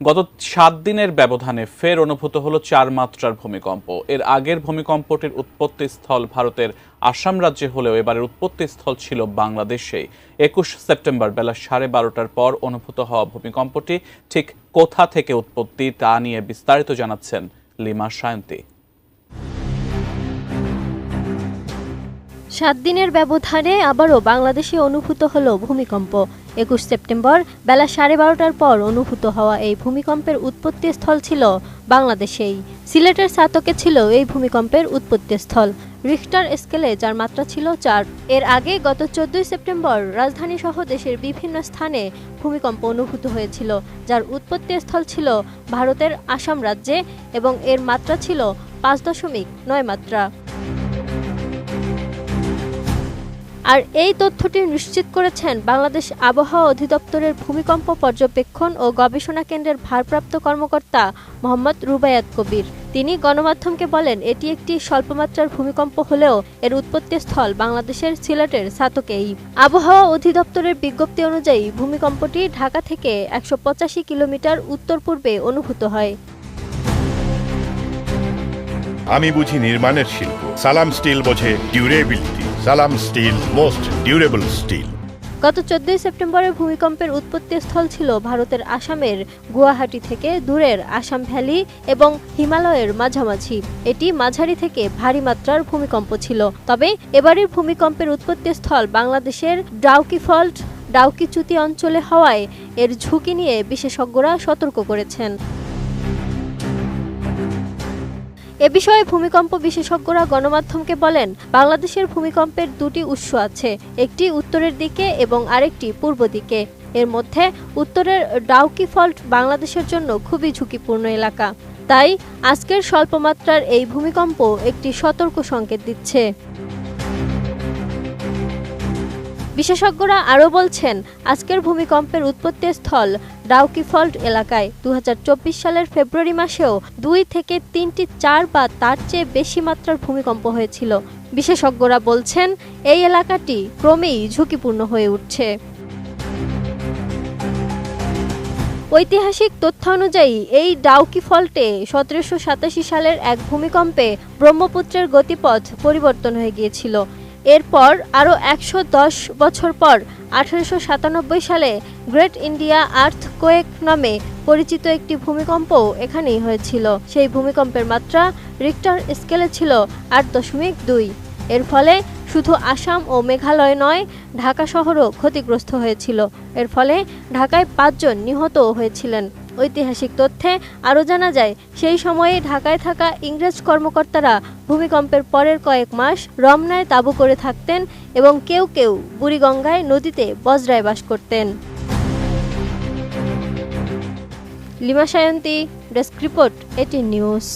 গত সাত দিনের ব্যবধানে ফের অনুভূত হলো চার মাত্রার ভূমিকম্প। এর আগের ভূমিকম্পটির উৎপত্তি স্থল ভারতের আসাম রাজ্যে হলেও এবারের উৎপত্তি স্থল ছিল বাংলাদেশে। একুশ সেপ্টেম্বর বেলা সাড়ে বারোটার পর অনুভূত হওয়া ভূমিকম্পটি ঠিক কোথা থেকে উৎপত্তি তা নিয়ে বিস্তারিত জানাচ্ছেন লিমা সায়ন্তী। সাত দিনের ব্যবধানে আবারও বাংলাদেশে অনুভূত হল ভূমিকম্প। একুশ সেপ্টেম্বর বেলা সাড়ে বারোটার পর অনুভূত হওয়া এই ভূমিকম্পের উৎপত্তি স্থল ছিল বাংলাদেশেই। সিলেটের সাতকে ছিল এই ভূমিকম্পের উৎপত্তি স্থল রিখটার স্কেলে, যার মাত্রা ছিল চার। এর আগে গত চোদ্দই সেপ্টেম্বর রাজধানী সহ দেশের বিভিন্ন স্থানে ভূমিকম্প অনুভূত হয়েছিল, যার উৎপত্তি স্থল ছিল ভারতের আসাম রাজ্যে এবং এর মাত্রা ছিল পাঁচ দশমিক নয় মাত্রা। আর এই তথ্যটি নিশ্চিত করেছেন বাংলাদেশ আবহাওয়া অধিদপ্তরের ভূমিকম্প পর্যবেক্ষণ ও গবেষণা কেন্দ্রের ভারপ্রাপ্ত কর্মকর্তা মোহাম্মদ রুবায়াত কবির। তিনি গণমাধ্যমকে বলেন, এটি একটি স্বল্পমাত্রার ভূমিকম্প হলেও এর উৎপত্তি স্থল বাংলাদেশের সিলেটের সাতকেই। আবহাওয়া অধিদপ্তরের বিজ্ঞপ্তি অনুযায়ী, ভূমিকম্পটি ঢাকা থেকে একশো পঁচাশি কিলোমিটার উত্তর পূর্বে অনুভূত হয়। আমি বুঝি নির্মাণের শিল্প। সালাম স্টিল বোঝে ডিউরেবিলিটি। সালাম স্টিল, মোস্ট ডিউরেবল স্টিল। গত চোদ্দই সেপ্টেম্বরের ভূমিকম্পের উৎপত্তি স্থল ছিল ভারতের আসামের গুয়াহাটি থেকে দূরের আসাম ভ্যালি এবং হিমালয়ের মাঝামাঝি। এটি মাঝারি থেকে ভারী মাত্রার ভূমিকম্প ছিল। তবে এবারের ভূমিকম্পের উৎপত্তি স্থল বাংলাদেশের ডাউকি ফল্ট ডাউকি চ্যুতি অঞ্চলে হওয়ায় এর ঝুঁকি নিয়ে বিশেষজ্ঞরা সতর্ক করেছেন। এ বিষয়ে ভূমিকম্প বিশেষজ্ঞরা গণমাধ্যমকে বলেন, বাংলাদেশের ভূমিকম্পের দুটি উৎস আছে, একটি উত্তরের দিকে এবং আরেকটি পূর্ব দিকে। এর মধ্যে উত্তরের ডাউকি ফল্ট বাংলাদেশের জন্য খুবই ঝুঁকিপূর্ণ এলাকা। তাই আজকের স্বল্পমাত্রার এই ভূমিকম্প একটি সতর্ক সংকেত দিচ্ছে। বিশেষজ্ঞরা আরও বলছেন, আজকের ভূমিকম্পের উৎপত্তি স্থল ডাউকি ফল্ট এলাকায় দু হাজার চব্বিশ সালের ফেব্রুয়ারি মাসেও দুই থেকে তিনটি চার বা তার চেয়ে বেশি মাত্রার ভূমিকম্প হয়েছিল। বিশেষজ্ঞরা বলছেন, এই এলাকাটি ক্রমেই ঝুঁকিপূর্ণ হয়ে উঠছে। ঐতিহাসিক তথ্য অনুযায়ী, এই ডাউকি ফল্টে সতেরোশো সাতাশি সালের এক ভূমিকম্পে ব্রহ্মপুত্রের গতিপথ পরিবর্তন হয়ে গিয়েছিল। এরপর আরও একশো দশ বছর পর আঠারোশো সাতানব্বই সালে গ্রেট ইন্ডিয়া আর্থ কোয়েক নামে পরিচিত একটি ভূমিকম্প এখানেই হয়েছিল। সেই ভূমিকম্পের মাত্রা রিক্টার স্কেলে ছিল আট দশমিক দুই। এর ফলে শুধু আসাম ও মেঘালয় নয়, ঢাকা শহরও ক্ষতিগ্রস্ত হয়েছিল। এর ফলে ঢাকায় পাঁচজন নিহতও হয়েছিলেন। ঐতিহাসিক তথ্যে আরও জানা যায়, সেই সময়ে ঢাকায় থাকা ইংরেজ কর্মকর্তারা ভূমিকম্পের পরের কয়েক মাস রমনায় তাঁবু করে থাকতেন এবং কেউ কেউ বুড়িগঙ্গায় নদীতে বজরায় বাস করতেন। লিমা সায়ন্তী, ডেস্ক রিপোর্ট এটি নিউজ।